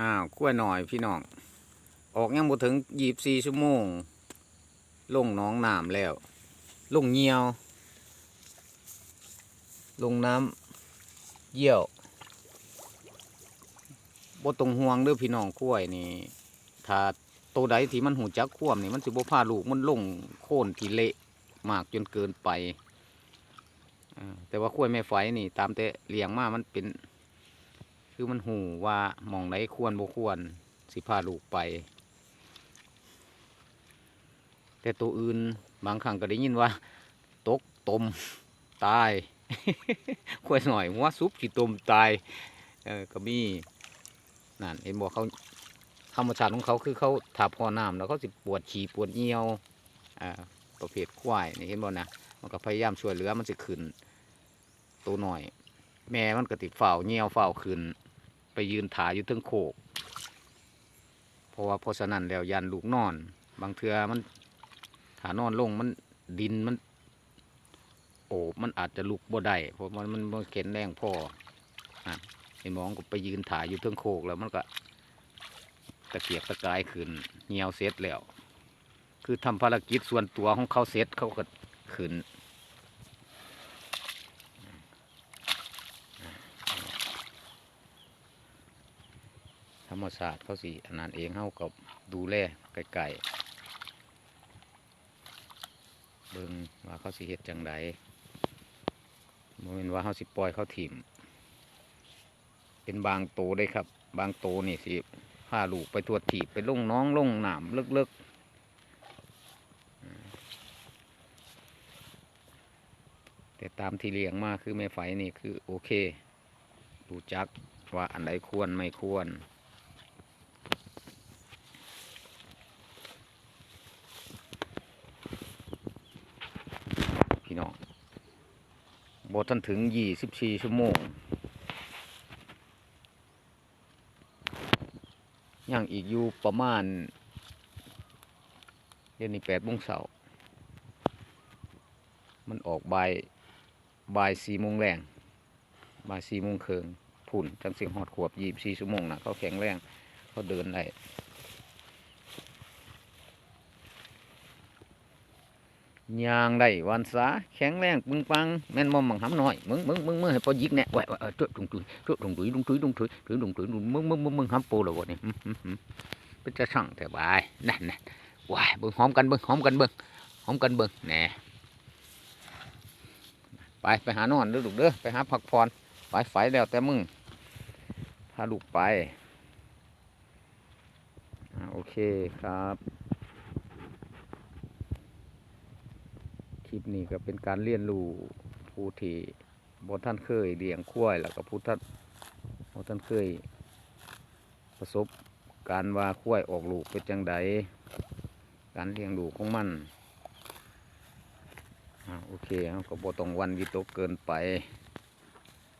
อ้าวกล้วหน่อยพี่น้อง ออกยังบ่ถึงยีบสี่ชั่วโมง ลงน้องน้ำแล้ว ลงเงียว ลงน้ำเยี่ยวบ่ตรงห่วงเด้อพี่น้องกล้วนี่ถ้าตัวใดที่มันหูจักคว่ำนี่มันสิบ่พาลูกมันลงโค่นทีเละมากจนเกินไปแต่ว่ากล้วยแม่ไฟนี่ ตามแต่เลี้ยงมามันเป็น คือมันหูว่ามองไหนควรบ่ควร สิพาลูกไป แต่ตัวอื่นบางครั้งก็ได้ยินว่า ตกตมตายควายหน่อยหัวซุปขีตมตายเออก็มีนั่นเห็นบอกเขาธรรมชาติของเขาคือเขาถาพอน้ำแล้วเขาสิปวดฉี่ปวดเหี่ยวอ่าประเภทควายนี่เห็นบ่นะมันก็พยายามช่วยเหลือมันสิขึ้นตัวหน่อย แม่มันก็ติดเฝ้าเหี่ยวเฝ้าขึ้น ยืนถาอยู่เทึงโคก เพราะว่าพราะฉะนั้นแล้วยันลูกนอน บางเทือมันถานอนลงมันดินมัน โอบมันอาจจะลุกบ่ได้เพราะมันมันมันเข็นแรงพออะไอ้มองก็ไปยืนถ่ายอยู่เทิงโคกแล้วมันก็ตะเกียกตะกายขึ้นเหี่ยวเสร็จแล้ว คือทำภารกิจส่วนตัวของเขาเสร็จเขาก็ขึ้น รมศาสตร์เขาสิอันนั้นเองเข้ากับดูแลไกลๆเบิ่งว่าเขาสิเฮ็ดจังไดโมเมนว่าเขาสิปล่อยเขาถิ่ม เป็นบางโตได้ครับ บางโตนี่สิพาลูกไปตรวจถีบไปลงน้องลงหนามเลิกๆ แต่ตามที่เลี้ยงมาคือแม่ไฟนี่คือโอเค รู้จักว่าอันใดควรไม่ควร พี่น้องบทันถึงยี่สิบสี่ชั่วโมงยังอีกอยู่ประมาณเดี๋ยวนี้แปดโมงเสาร์มันออกบ่ายบ่ายสี่โมงแรงบ่ายสี่โมงเคิงผุ่นจังสียงหอดขวบยี่สี่ชั่วโมงนะเขาแข็งแรงเขาเดินได้ ยางได้วันสาแข็งแรงปึงปังแม่นมอมบังหำหน่อยมึงมึงมึงมึงให้พอยิกแน่ไว้ไว้เออจุดดุงจุยจุดดุงจุยดุงจุยดุงจุยจุยดุงจุดมึงมึงมึงมึงหำปูแล้ววะนี่หึหึหึเป็นจะช่างแต่บายนั่นนั่นว้ายเบิ่งหอมกันเบิ่งหอมกันเบิ่งหอมกันเบิ่งแน่ไปไปหานอนเด้อลูกเด้อไปหาพักผ่อนไปไฟแล้วแต่มึงพาลูกไปโอเคครับ คลิปนี้ก็เป็นการเรียนรู้ผู้ที่บ่ท่านเคยเลี้ยงควายแล้วก็ผู้ท่านบ่ท่านเคยประสบการว่าควายออกลูกเป็นจังใดการเลี้ยงลูกของมันอโอเคเราก็บ่ต้องวันวิตกเกินไป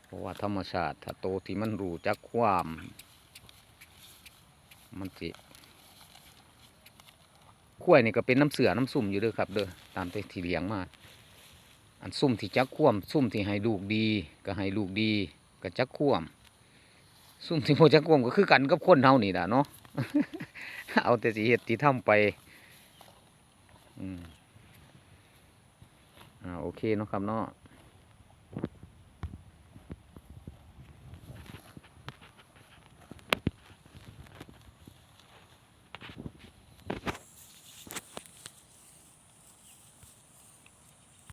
เพราะว่าธรรมชาติถ้าโตที่มันรู้จักความ มันสิข้วยนี่ก็เป็นน้ำเสือน้ำซุ่มอยู่เด้อครับเด้อ ตามที่ที่เลี้ยงมา อันซุ่มที่จักข่วมซุ่มที่ให้ลูกดี ก็ให้ลูกดีก็จักข่วมซุ่มที่โมจักข่วมก็คือกันกับคนเฮานี่ล่ะเนาะเอาแต่สิเฮ็ดที่ทำไปอืมอ่าโอเคเนาะครับเนาะ